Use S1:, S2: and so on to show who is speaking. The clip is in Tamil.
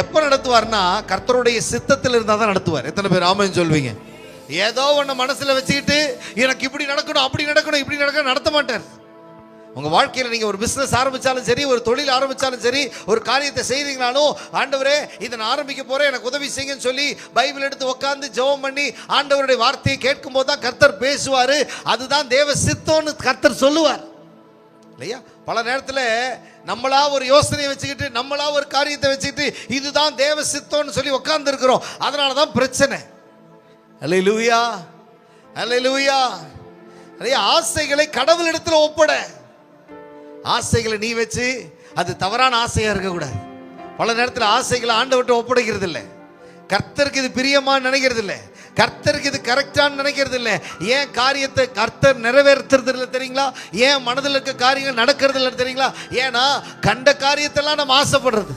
S1: எப்போ நடத்துவார்னா கர்த்தருடைய சித்தத்தில் இருந்தால் தான் நடத்துவார். எத்தனை பேர் ஆமன் சொல்வீங்க? ஏதோ ஒன்று மனசில் வச்சுக்கிட்டு எனக்கு இப்படி நடக்கணும் அப்படி நடக்கணும் இப்படி நடக்கணும் நடத்த மாட்டார். உங்கள் வாழ்க்கையில் நீங்கள் ஒரு பிஸ்னஸ் ஆரம்பித்தாலும் சரி ஒரு தொழில் ஆரம்பித்தாலும் சரி ஒரு காரியத்தை செய்கிறீங்கனாலும் ஆண்டவரே இதை நான் ஆரம்பிக்க போகிறேன் எனக்கு உதவி செய்யுங்கன்னு சொல்லி பைபிள் எடுத்து உட்காந்து ஜெபம் பண்ணி ஆண்டவருடைய வார்த்தையை கேட்கும்போது தான் கர்த்தர் பேசுவார். அதுதான் தேவ சித்தம்னு கர்த்தர் சொல்லுவார். இல்லையா? பல நேரத்தில் நம்மளா ஒரு யோசனையை வச்சுக்கிட்டு நம்மளா ஒரு காரியத்தை வச்சுக்கிட்டு இதுதான் தேவ சித்தம்னு சொல்லி உட்கார்ந்து இருக்கிறோம் அதனால தான் பிரச்சனை. அல்ல லூயா அல்ல லூயா நிறைய ஆசைகளை கடவுள் இடத்துல ஒப்பட. ஆசைகளை நீ வச்சு அது தவறான ஆசையா இருக்கக்கூடாது. பல நேரத்தில் ஆசைகளை ஆண்டவர்கிட்ட ஒப்படைக்கிறது இல்லை கர்த்தருக்கு இது பிரியமா நினைக்கிறது இல்லை கர்த்தருக்கு இது கரெக்டான்னு நினைக்கிறது இல்லை. ஏன் காரியத்தை கர்த்தர் நிறைவேற்றுறது இல்லை தெரியுங்களா? ஏன் மனதில் இருக்க காரியங்கள் நடக்கிறது இல்லை தெரியுங்களா? ஏன்னா கண்ட காரியத்தெல்லாம் நம்ம ஆசைப்படுறது.